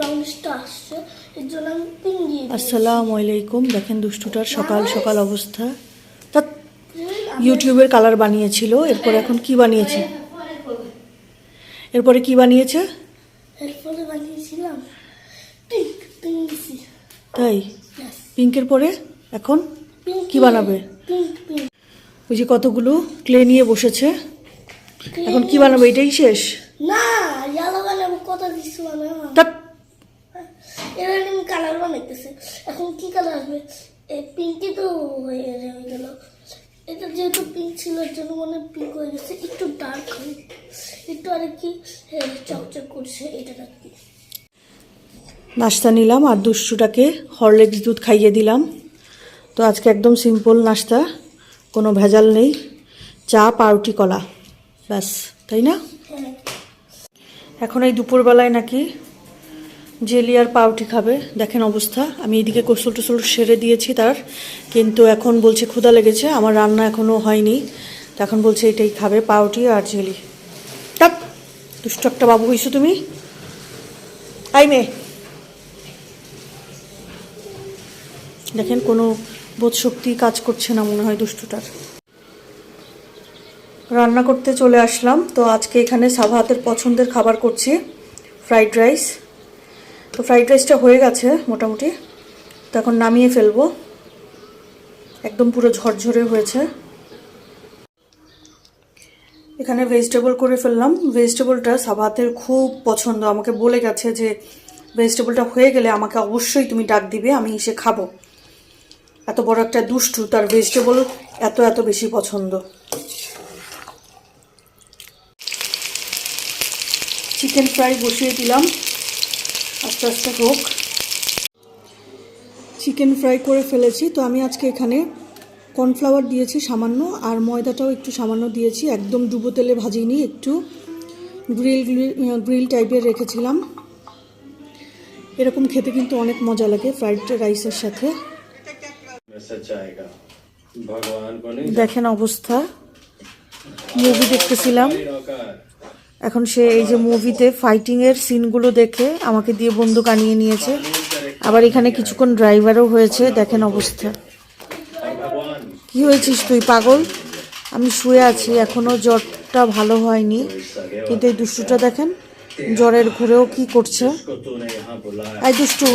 ব্রাউনিশটা আসছে এর জন্য আমি পিঙ্ক দিয়ে আসসালামু আলাইকুম। দেখেন দুষ্টুটার সকাল সকাল অবস্থা। তা ইউটিউবের কালার বানিয়েছিল এরপর এখন কি বানিয়েছে? এরপরে কি বানিয়েছে? এরপরে বানিয়েছিলাম পিঙ্ক পিঙ্ক তাই? পিঙ্কের পরে? এখন? কি বানাবে? ওই যে কতগুলো ক্লে নিয়ে বসেছে। এখন কি বানাবে? এটাই শেষ? না বানাবো কত কিছু বানাবো। তা এবার আমি কালার বানাইতেছে। এখন কি কালার আসবে? এই পিঙ্কই তো হয়ে হয়ে গেল এটা যেহেতু পিঙ্ক ছিল এর জন্য মনে পিঙ্ক হয়ে গেছে। একটু ডার্ক হবে। একটু আর কি চকচক করছে এটা আর কি। নাস্তা নিলাম আর দুষ্টুটাকে হরলিক্স দুধ খাইয়ে দিলাম। তো আজকে একদম সিম্পল নাস্তা কোনো ভেজাল নেই। চা পাউরুটি কলা ব্যাস তাই না? হ্যাঁ। এখন এই দুপুরবেলায় নাকি জেলি আর পাউটি খাবে। দেখেন অবস্থা। আমি এদিকে গোসল টোসল সেরে দিয়েছি তার, কিন্তু এখন বলছে ক্ষুধা লেগেছে। আমার রান্না এখনও হয়নি। তো এখন বলছে এটাই খাবে, পাউটি আর জেলি। টাপ! দুষ্ট একটা বাবু হইছো তুমি? আই মেয়ে। দেখেন কোনো বোধ শক্তি কাজ করছে না মনে হয় দুষ্টুটার। রান্না করতে চলে আসলাম। তো আজকে এখানে সাভাতের পছন্দের খাবার করছি, ফ্রাইড রাইস। তো ফ্রাইড রাইসটা হয়ে গেছে মোটামুটি। তো এখন নামিয়ে ফেলব। একদম পুরো ঝরঝরে হয়েছে। এখানে ভেজিটেবল করে ফেললাম। ভেজিটেবলটা সাবাতের খুব পছন্দ। আমাকে বলে গেছে যে ভেজিটেবলটা হয়ে গেলে আমাকে অবশ্যই তুমি ডাক দিবে, আমি এসে খাব। এত বড় একটা দুষ্টু, তার ভেজিটেবল এত এত বেশি পছন্দ। চিকেন ফ্রাই বসিয়ে দিলাম। আস্তে আস্তে হোক। চিকেন ফ্রাই করে ফেলেছি। তো আমি আজকে এখানে কর্নফ্লাওয়ার দিয়েছি সামান্য আর ময়দাটাও একটু সামান্য দিয়েছি। একদম ডুবো তেলে ভাজিনি একটু গ্রিল গ্রিল টাইপের রেখেছিলাম। এরকম খেতে কিন্তু অনেক মজা লাগে ফ্রাইড রাইসের সাথে। দেখেন অবস্থা। মুভি দেখতেছিলাম। এখন সে এই যে মুভিতে ফাইটিংয়ের সিনগুলো দেখে আমাকে দিয়ে বন্দুক আনিয়ে নিয়েছে। আবার এখানে কিছুক্ষণ ড্রাইভারও হয়েছে, দেখেন অবস্থা। কি হয়েছিস তুই, পাগল? আমি শুয়ে আছি এখনও জ্বরটা ভালো হয়নি। কিন্তু এই দুষ্টুটা দেখেন, জ্বরের ঘুরেও কি করছে। এই দুষ্টু,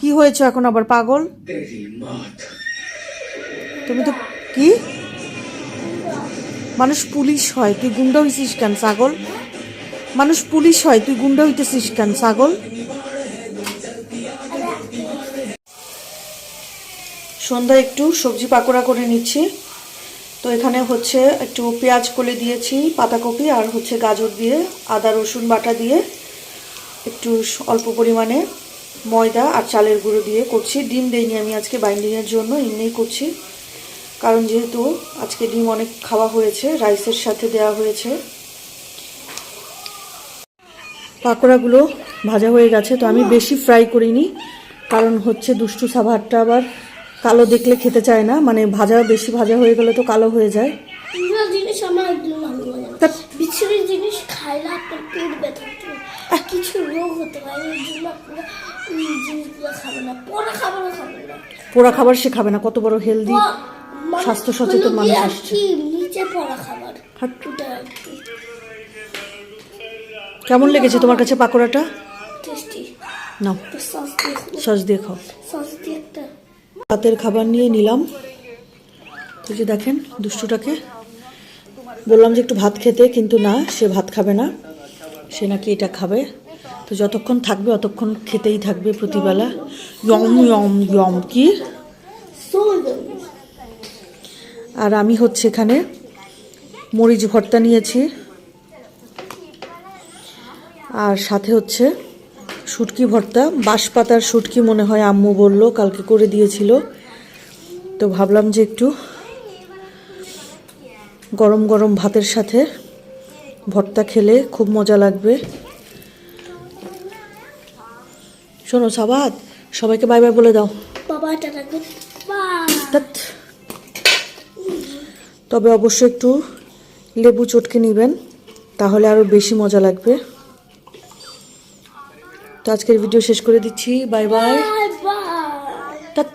কি হয়েছে এখন আবার, পাগল? তুমি তো, কি? মানুষ পুলিশ হয়, তুই গুন্ডা হইছিস কেন, ছাগল? মানুষ পুলিশ হয়, তুই গুন্ডা হইতেছিস কেন, ছাগল? সন্ধ্যা একটু সবজি পাকোড়া করে নিচ্ছি। তো এখানে হচ্ছে একটু পেঁয়াজ কলে দিয়েছি, পাতাকপি আর হচ্ছে গাজর দিয়ে, আদা, রসুন বাটা দিয়ে একটু অল্প পরিমাণে ময়দা আর চালের গুঁড়ো দিয়ে করছি। ডিম দেইনি আমি আজকে বাইন্ডিংয়ের জন্য, এমনিই করছি। কারণ যেহেতু আজকে ডিম অনেক খাওয়া হয়েছে রাইসের সাথে দেওয়া হয়েছে। পাকোড়াগুলো ভাজা হয়ে গেছে তো আমি বেশি ফ্রাই করিনি কারণ হচ্ছে দুষ্টু সাভারটা আবার কালো দেখলে খেতে চায় না মানে ভাজা বেশি ভাজা হয়ে গেলে তো কালো হয়ে যায়। জিনিস আমার জিনিস খাইলে আপনার পেট ব্যথা কিছু রোগ হতে পারে পোড়া খাবার সে খাবে না কত বড় হেলদি স্বাস্থ্য সচেতন মানুষ আসছে। নিচে পড়া খাবার? কেমন লেগেছে তোমার কাছে পাকোড়াটা? নাও। সস দিয়ে খাও। রাতের খাবার নিয়ে নিলাম। তো যে দেখেন দুষ্টুটাকে। বললাম যে একটু ভাত খেতে কিন্তু না সে ভাত খাবে না। সে নাকি এটা খাবে। তো যতক্ষণ থাকবে অতক্ষণ খেতেই থাকবে প্রতিবেলা। ইয়ম ইয়ম ইয়ম কি? আর আমি হচ্ছে এখানে মরিচ ভর্তা নিয়েছি। আর সাথে হচ্ছে শুটকি ভর্তা। বাঁশপাতার শুটকি মনে হয় আম্মু বলল কালকে করে দিয়েছিল। তো ভাবলাম যে একটু গরম গরম ভাতের সাথে ভর্তা খেলে খুব মজা লাগবে। শোনো সাবাত সবাইকে বাই বাই বলে দাও। বাবা। তবে অবশ্যই একটু লেবু চটকে নেবেন তাহলে আরও বেশি মজা লাগবে। তো আজকের ভিডিও শেষ করে দিচ্ছি বাই বাই টাট